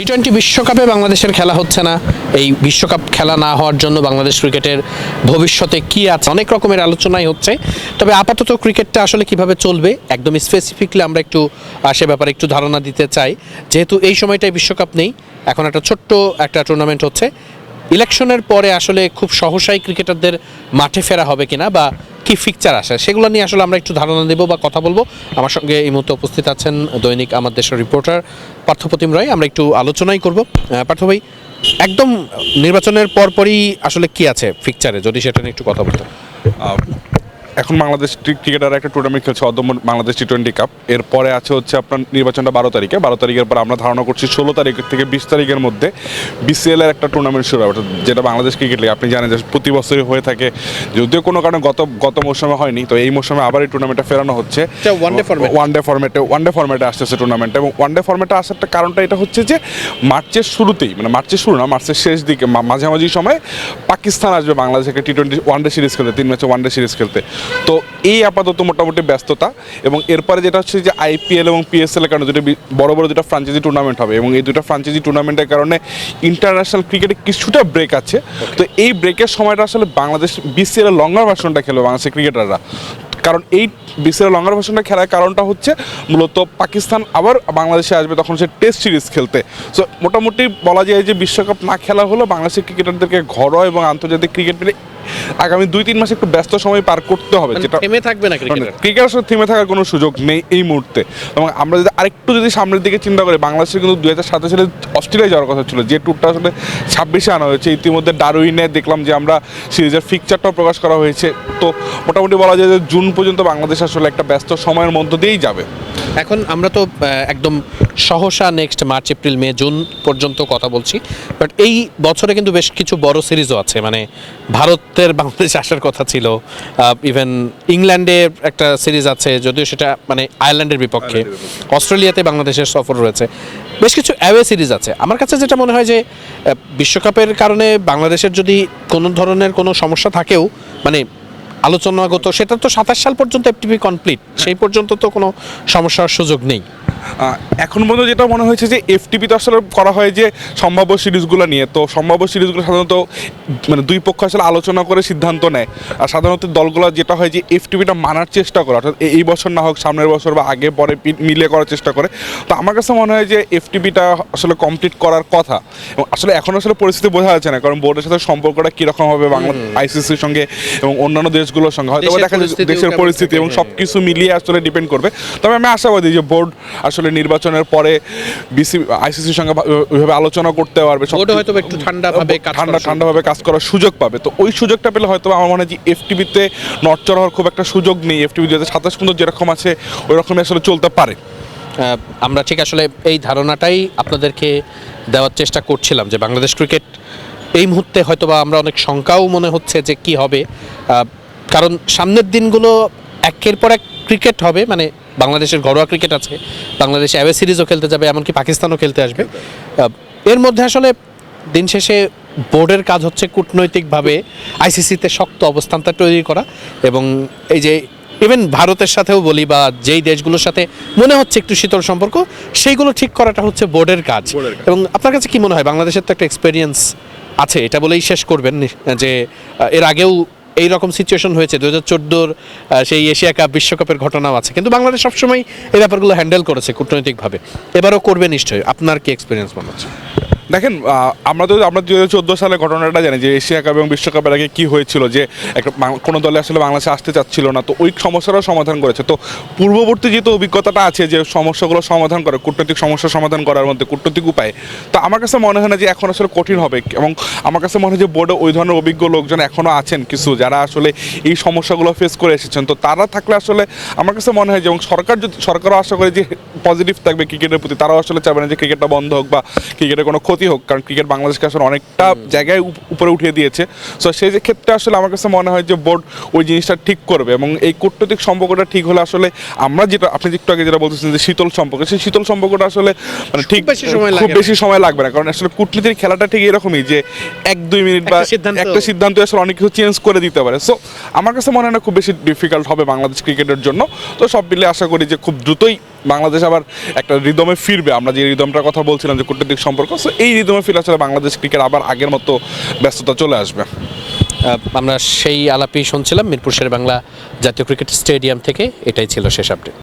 T twenty বিশ্বকাপে বাংলাদেশের খেলা হচ্ছে না। এই বিশ্বকাপ খেলা না হওয়ার জন্য বাংলাদেশ ক্রিকেটের ভবিষ্যতে কি আছে? অনেক রকমের আলোচনাই হচ্ছে। তবে আপাতত ক্রিকেটটা আসলে কীভাবে চলবে? একদম স্পেসিফিকলি আমরা একটু সে ব্যাপারে একটু ধারণা দিতে চাই। যেহেতু এই সময়টায় বিশ্বকাপ নেই, এখন একটা ছোট্ট একটা টুর্নামেন্ট হচ্ছে। ইলেকশনের পরে আসলে খুব সহসাই ক্রিকেটারদের মাঠে ফেরা হবে কিনা বা কি ফিকচার আসে? সেগুলো নিয়ে আসলে আমরা একটু ধারণা দেবো বা কথা বলব। আমার সঙ্গে এই মুহূর্তে উপস্থিত আছেন দৈনিক আমার দেশের রিপোর্টার পার্থপ্রতিম রায়। আমরা একটু আলোচনাই করব। পার্থ ভাই, একদম নির্বাচনের পরপরই আসলে কি আছে ফিকচারে? যদি সেটা নিয়ে একটু কথা বলতে এখন বাংলাদেশ ক্রিকেটার একটা টুর্নামেন্ট খেলছে অদম্য বাংলাদেশ টি টোয়েন্টি কাপ এরপরে আছে হচ্ছে আপনার নির্বাচনটা বারো তারিখে। বারো তারিখের পর আমরা ধারণা করছি ষোলো তারিখ থেকে বিশ তারিখের মধ্যে বিসিএল এর একটা টুর্নামেন্ট শুরু হবে যেটা বাংলাদেশ ক্রিকেট লিগ আপনি জানেন যে প্রতি বছরই হয়ে থাকে যদিও কোনো কারণে গত গত মৌসুমে হয়নি তো এই মৌসুমে আবার এই টুর্নামেন্টটা ফেরানো হচ্ছে। ওয়ান ডে ফর্মেটে ওয়ান ডে ফরম্যাটে আসতেছে টুর্নামেন্ট এবং ওয়ান ডে ফরম্যাটে আসার একটা কারণটা এটা হচ্ছে যে মার্চের শুরুতেই মানে মার্চের শুরু না মার্চের শেষ দিকে মাঝামাঝি সময়ে পাকিস্তান আসবে বাংলাদেশকে T twenty one day series খেলতে তিন ম্যাচে ওয়ান ডে সিরিজ খেলতে। তো এই আপাতত মোটামুটি ব্যস্ততা এবং এরপরে যেটা হচ্ছে যে আইপিএল এবং পিএসএল এর কারণে দুটো বড় বড় দুটো ফ্রাঞ্চাইজি টুর্নামেন্ট হবে এবং এই দুটো ফ্রাঞ্চাইজি টুর্নামেন্টের কারণে ইন্টারন্যাশনাল ক্রিকেটে কিছুটা ব্রেক আছে। তো এই ব্রেকের সময়টা আসলে বাংলাদেশ বিসিএল এর লঙ্গার ভার্সনটা খেলবে বাংলাদেশের ক্রিকেটাররা কারণ এই বিসিএল লঙ্গার ভার্সনটা খেলার কারণটা হচ্ছে মূলত পাকিস্তান আবার বাংলাদেশে আসবে তখন সে টেস্ট সিরিজ খেলতে। সো মোটামুটি বলা যায় যে বিশ্বকাপ না খেলা হলো বাংলাদেশের ক্রিকেটারদেরকে ঘরোয়া এবং আন্তর্জাতিক ক্রিকেট মিলে আগামী দুই তিন মাসে একটু ব্যস্ত সময় পার করতে হবে যেটা মানে থেমে থাকবে না ক্রিকেটার ক্রিকেট আসলে থেমে থাকার কোনো সুযোগ নেই এই মুহূর্তে। এবং আমরা যদি আরেকটু যদি সামনের দিকে চিন্তা করি বাংলাদেশের কিন্তু দু হাজার সাতাশ সালে অস্ট্রেলিয়ায় যাওয়ার কথা ছিল। যে ট্যুরটা আসলে ছাব্বিশে আনা হয়েছে। ইতিমধ্যে ডারুইনে দেখলাম যে আমরা সিরিজের ফিকচারটাও প্রকাশ করা হয়েছে। তো মোটামুটি বলা যায় যে জুন পর্যন্ত বাংলাদেশ আসলে একটা ব্যস্ত সময়ের মধ্য দিয়েই যাবে। এখন আমরা তো একদম সহসা next March April May June পর্যন্ত কথা বলছি। বাট এই বছরে কিন্তু বেশ কিছু বড় সিরিজও আছে। মানে ভারতের বাংলাদেশ আসার কথা ছিল। ইভেন ইংল্যান্ডে একটা সিরিজ আছে যদিও সেটা মানে আয়ারল্যান্ডের বিপক্ষে। অস্ট্রেলিয়াতে বাংলাদেশের সফর রয়েছে। বেশ কিছু অ্যাওয়ে সিরিজ আছে। আমার কাছে যেটা মনে হয় যে বিশ্বকাপের কারণে বাংলাদেশের যদি কোনো ধরনের কোনো সমস্যা থাকেও মানে আলোচনাগত সেটা তো সাতাশ সাল পর্যন্ত এফটিপি কমপ্লিট সেই পর্যন্ত তো কোনো সমস্যার সুযোগ নেই। এখন পর্যন্ত যেটা মনে হয়েছে যে এফটিপি তো আসলে করা হয় যে সম্ভাব্য সিরিজগুলো নিয়ে তো সম্ভাব্য সিরিজগুলো সাধারণত মানে দুই পক্ষ আসলে আলোচনা করে সিদ্ধান্ত নেয়। আর সাধারণত দলগুলো যেটা হয় যে এফটিপিটা মানার চেষ্টা করে অর্থাৎ এই- বছর না হোক সামনের বছর বা আগে পরে মিলিয়ে করার চেষ্টা করে। তো আমার কাছে মনে হয় যে এফটিপিটা আসলে কমপ্লিট করার কথা। এবং আসলে এখন আসলে পরিস্থিতি বোঝা যাচ্ছে না কারণ বোর্ডের সাথে সম্পর্কটা কীরকম হবে বাংলা আইসিসির সঙ্গে এবং অন্যান্য দেশগুলোর সঙ্গে হয়তো দেখা যায় যে পরিস্থিতিও দেশের পরিস্থিতি এবং। সব কিছু মিলিয়ে আসলে ডিপেন্ড করবে। তবে আমি আশাবাদী যে বোর্ড আসলে নির্বাচনের পরে বিসি আইসিসির সঙ্গে ওইভাবে আলোচনা করতে পারবে সব হয়তো বা একটু ঠান্ডাভাবে কাজ ঠান্ডা ঠান্ডাভাবে কাজ করার সুযোগ পাবে। তো ওই সুযোগটা পেলে হয়তো আমার মনে হয় যে এফটিভিতে নড়চড় হওয়ার খুব একটা সুযোগ নেই। এফটিভি দু হাজার সাতাশ পর্যন্ত যেরকম আছে ওই রকমই আসলে চলতে পারে। আমরা ঠিক আসলে এই ধারণাটাই আপনাদেরকে দেওয়ার চেষ্টা করছিলাম যে বাংলাদেশ ক্রিকেট এই মুহূর্তে হয়তো বা আমরা অনেক শঙ্কাও মনে হচ্ছে যে কি হবে। কারণ সামনের দিনগুলো একের পর এক ক্রিকেট হবে মানে বাংলাদেশের ঘরোয়া ক্রিকেট আছে বাংলাদেশ অ্যাওয়ে সিরিজও খেলতে যাবে এমনকি পাকিস্তানও খেলতে আসবে। এর মধ্যে আসলে দিন শেষে বোর্ডের কাজ হচ্ছে কূটনৈতিকভাবে আইসিসিতে শক্ত অবস্থানটা তৈরি করা এবং এই যে ইভেন ভারতের সাথেও বলি বা যেই দেশগুলোর সাথে মনে হচ্ছে একটু শীতল সম্পর্ক সেইগুলো ঠিক করাটা হচ্ছে বোর্ডের কাজ। এবং আপনার কাছে কি মনে হয়? বাংলাদেশের তো একটা এক্সপেরিয়েন্স আছে এটা বলেই শেষ করবেন যে এর আগেও এই রকম সিচুয়েশন হয়েছে। দু হাজার চোদ্দোর সেই এশিয়া কাপ, বিশ্বকাপের ঘটনাও আছে। কিন্তু বাংলাদেশ সবসময় এই ব্যাপারগুলো হ্যান্ডেল করেছে কূটনৈতিকভাবে। এবারও করবে নিশ্চয়ই। আপনার কি এক্সপিরিয়েন্স মনে হচ্ছে? দেখেন আমরা তো আমরা দু চোদ্দ সালের ঘটনাটা জানি যে এশিয়া কাপ এবং বিশ্বকাপের আগে কি হয়েছিল যে একটা কোনো দলে আসলে বাংলাদেশে আসতে চাচ্ছিল না, তো ওই সমস্যাটাও সমাধান করেছে। তো পূর্ববর্তী যেহেতু অভিজ্ঞতাটা আছে যে সমস্যাগুলো সমাধান করে, কূটনৈতিক সমস্যা সমাধান করার মধ্যে কূটনৈতিক উপায়, তো আমার কাছে মনে হয় না যে এখন আসলে কঠিন হবে এবং আমার কাছে মনে হয় যে বোর্ডে ওই ধরনের অভিজ্ঞ লোকজন এখনও আছেন কিছু, যারা আসলে এই সমস্যাগুলো ফেস করে এসেছেন। তো তারা থাকলে আসলে আমার কাছে মনে হয় যে এবং সরকার যদি, সরকারও আশা করে যে পজিটিভ থাকবে ক্রিকেটের প্রতি, তারাও আসলে চাবে না যে ক্রিকেটটা বন্ধ হোক বা ক্রিকেটের কোনো ক্ষতি হোক কারণ ক্রিকেট বাংলাদেশকে আসলে অনেকটা জায়গায় উপ- উপরে উঠিয়ে দিয়েছে। সো সেই যে ক্ষেত্রে আসলে আমার কাছে মনে হয় যে বোর্ড ওই জিনিসটা ঠিক করবে এবং এই কূটনৈতিক সম্পর্কটা ঠিক হলে আসলে আমরা যেটা আপনি একটু আগে যেটা বলতেছেন যে শীতল সম্পর্ক সেই শীতল সম্পর্কটা আসলে মানে ঠিক বেশি সময় খুব বেশি সময় লাগবে না কারণ আসলে কূটনীতির খেলাটা ঠিক এরকমই যে এক দুই মিনিট বা একটা সিদ্ধান্ত- একটা সিদ্ধান্ত আসলে অনেক কিছু চেঞ্জ করে দিতে পারে। সো আমার কাছে মনে হয় না খুব বেশি ডিফিকাল্ট হবে বাংলাদেশ ক্রিকেটের জন্য। তো সব মিলে আশা করি যে খুব দ্রুতই বাংলাদেশ আবার একটা রিদমে ফিরবে। আমরা যে রিদমটার কথা বলছিলাম যে কূটনৈতিক সম্পর্ক সো এই রিদমে ফিরে আসলে বাংলাদেশ ক্রিকেট আবার আগের মতো ব্যস্ততা চলে আসবে। আমরা সেই আলাপেই শুনছিলাম মিরপুর শের বাংলা জাতীয় ক্রিকেট স্টেডিয়াম থেকে। এটাই ছিল শেষ আপডেট।